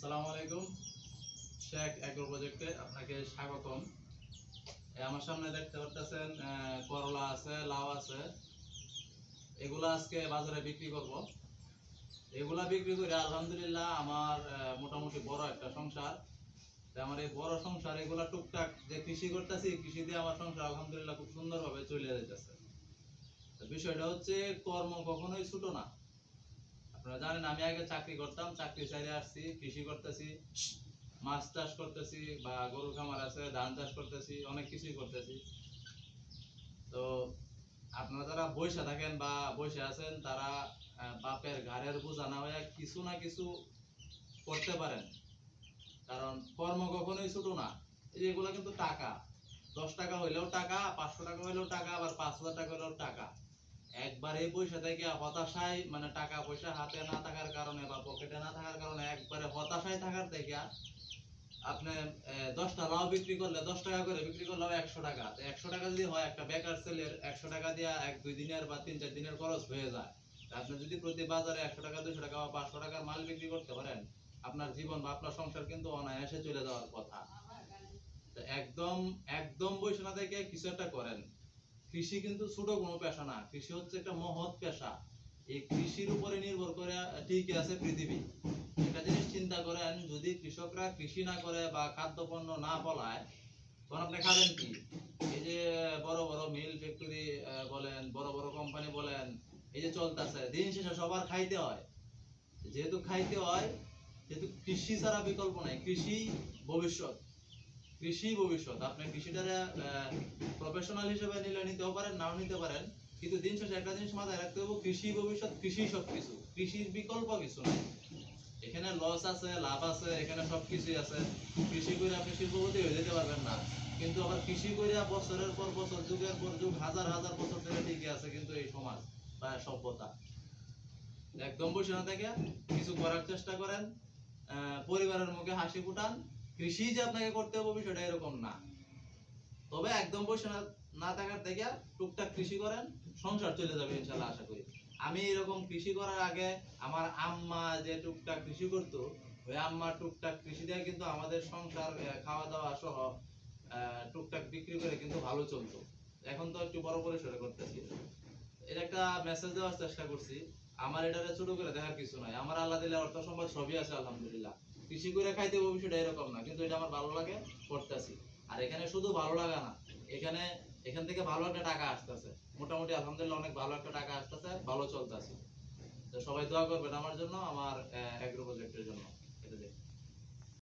আসসালামু আলাইকুম। শেখ অ্যাগ্রো প্রজেক্টে আপনাকে স্বাগতম। আমার সামনে দেখতে পাচ্ছেন করলা আছে, লাউ আছে। এগুলা আজকে বাজারে বিক্রি করব। এগুলা বিক্রি করে আলহামদুলিল্লাহ আমার মোটামুটি বড় একটা সংসার। আমার এই বড় সংসার এগুলা টুকটাক যে কৃষি করতেছি কৃষি দিয়ে আমার সংসার আলহামদুলিল্লাহ খুব সুন্দরভাবে চলে যেতেছে বিষয়টা হচ্ছে কর্ম কখনোই ছোট না। আপনারা জানেন, আমি আগে চাকরি করতাম চাকরি চাইলে আসছি, কৃষি করতেছি, মাছ চাষ করতেছি বা গরু খামার আছে, ধান চাষ করতেছি, অনেক কিছুই করতেছি। তো আপনারা যারা বসে থাকেন বা বসে আছেন, তারা বাপের ঘাড়ের বোঝা না হয়ে কিছু না কিছু করতে পারেন। কারণ কর্ম কখনোই ছোট না। এই এগুলো কিন্তু টাকা। দশ টাকা হইলেও টাকা, পাঁচশো টাকা হইলেও টাকা, আবার পাঁচ হাজার টাকা হইলেও টাকা। একবার পয়সা থেকে হতাশায় মানে টাকা পয়সা হাতে না থাকার কারণে বা পকেটে না থাকার কারণে একবারে হতাশায় থাকার থেকে আপনি দশটা লাউ বিক্রি করলে, দশ টাকা করে বিক্রি করলেও একশো টাকা। একশো টাকা যদি হয়, একটা বেকার ছেলের একশো টাকা দিয়ে এক, দুই দিনের বা তিন, চার দিনের খরচ হয়ে যায়। আপনি যদি প্রতি বাজারে একশো টাকা দুশো টাকা বা পাঁচশো টাকার মাল বিক্রি করতে পারেন, আপনার জীবন বা আপনার সংসার কিন্তু অনায়াসে চলে যাওয়ার কথা। একদম একদম না থেকে কিছু একটা করেন। কৃষি কিন্তু ছোট কোনো পেশা না। কৃষি হচ্ছে একটা মহৎ পেশা। এই কৃষির উপরে নির্ভর করে টিকে আছে পৃথিবী। একটা জিনিস চিন্তা করেন, যদি কৃষকরা কৃষি না করে বা খাদ্যপণ্য না ফলায় তখন আপনি খাবেন কি? এই যে বড় বড় মিল ফ্যাক্টরি বলেন, বড় বড় কোম্পানি বলেন, এই যে চলতেছে, দিন শেষে সবার খাইতে হয়। যেহেতু খাইতে হয় যেহেতু কৃষি ছাড়া বিকল্প নাই, কৃষি ভবিষ্যৎ। কৃষি ভবিষ্যৎ। আপনি কৃষিটারে প্রফেশনাল হিসেবে নিলে নিতেও পারেন, নাও নিতে পারেন। কিন্তু দিন শেষে একটা জিনিস মাথায় রাখতে হবে কৃষি ভবিষ্যৎ, কৃষি সব কিছু কৃষির বিকল্প কিছু নাই। এখানে লস আছে, লাভ আছে, এখানে সব কিছুই আছে। কৃষি করে আপনি শিল্পপতি হয়ে যেতে পারবেন না। কিন্তু আবার কৃষি করে বছরের পর বছর, যুগের পর যুগ, হাজার হাজার বছর ধরে টিকে আছে কিন্তু এই সমাজ বা সভ্যতা। একদম বসে না থেকে কিছু করার চেষ্টা করেন পরিবারের মুখে হাসি ফুটান কৃষি যে আপনাকে করতে হবে বিষয়টা এরকম না। তবে একদম বসে না থাকার থেকে টুকটাক কৃষি করেন, সংসার চলে যাবে ইনশাল্লাহ আশা করি। আমি এরকম কৃষি করার আগে আমার আম্মা যে টুকটাক কৃষি করতো, ওই আম্মা টুকটাক কৃষি দিয়ে কিন্তু আমাদের সংসার খাওয়া দাওয়া সহ টুকটাক বিক্রি করে কিন্তু ভালো চলতো। এখন তো একটু বড় পরিসরে করতেছি। এটা একটা মেসেজ দেওয়ার চেষ্টা করছি। আমার এটা ছোট করে দেখার কিছু নাই। আমার আল্লাহ দিলে অর্থ সম্পদ সবই আছে, আলহামদুলিল্লাহ। কৃষি করে খাইতে বিষয়টা এরকম না, কিন্তু এটা আমার ভালো লাগে, করতেছি। আর এখানে শুধু ভালো লাগা না, এখানে, এখান থেকে ভালো একটা টাকা আসতেছে। মোটামুটি আলহামদুলিল্লাহ অনেক ভালো একটা টাকা আসতেছে ভালো চলতেছে। তো সবাই দোয়া করবেন আমার জন্য, আমার অ্যাগ্রো প্রজেক্টের